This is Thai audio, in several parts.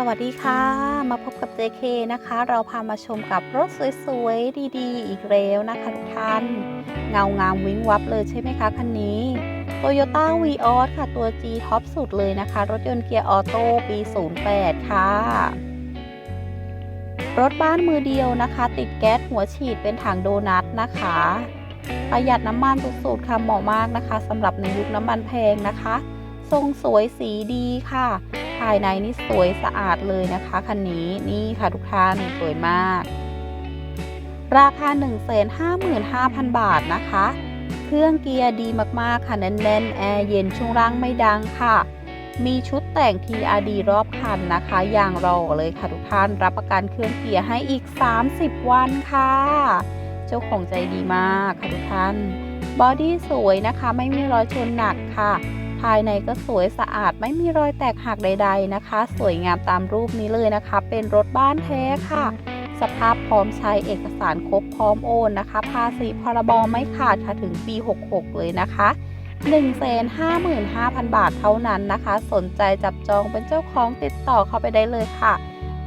สวัสดีค่ะ มาพบกับ JK นะคะ เราพามาชมกับรถสวยๆ ดีๆ อีกแล้วนะคะทุกท่าน เงางามวิ้งวับเลยใช่ไหมคะคันนี้ Toyota Vios ค่ะ ตัว G ท็อปสุดเลยนะคะ รถยนต์เกียร์ออโต้ปี 08 ค่ะ รถบ้านมือเดียวนะคะ ติดแก๊สหัวฉีดเป็นถังโดนัทนะคะ ประหยัดน้ำมันสุดๆค่ะเหมาะมากนะคะสำหรับในยุคน้ำมันแพงนะคะ ทรงสวยสีดีค่ะ ภายในนี่สวยสะอาดเลยนะคะคันนี้นี่ค่ะทุกท่านสวยมาก ราคา 155,000 บาทนะคะ เครื่องเกียร์ดีมากๆค่ะแน่นๆแอร์เย็นช่วงล่างไม่ดังค่ะ มีชุดแต่ง TRD รอบคันนะคะอย่างรอเลยค่ะทุกท่านรับประกันเครื่องเกียร์ให้อีก 30 วันค่ะ เจ้าของใจดีมากค่ะทุกท่านบอดี้สวยนะคะไม่มีรอยชนหนักค่ะ ภายในก็สวยสะอาดไม่มีรอยแตกหักใด ๆนะคะ สวยงามตามรูปนี้เลยนะคะ เป็นรถบ้านแท้ค่ะ สภาพพร้อมใช้เอกสารครบพร้อมโอนนะคะ ภาษีพรบไม่ขาดค่ะถึงปี 66 เลยนะคะ155,000 บาทเท่านั้นนะคะ สนใจจับจองเป็นเจ้าของติดต่อเข้าไปได้เลยค่ะ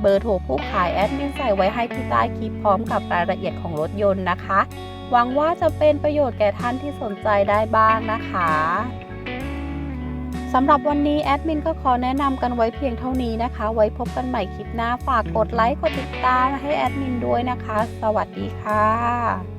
เบอร์โทรผู้ขายแอดมินใส่ไว้ให้ที่ใต้คลิปพร้อมกับรายละเอียดของรถยนต์นะคะ หวังว่าจะเป็นประโยชน์แก่ท่านที่สนใจได้บ้างนะคะ สำหรับวันนี้แอดมินก็ขอแนะนำกันไว้เพียงเท่านี้นะคะ ไว้พบกันใหม่คลิปหน้า ฝากกดไลค์ กดติดตามให้แอดมินด้วยนะคะ สวัสดีค่ะ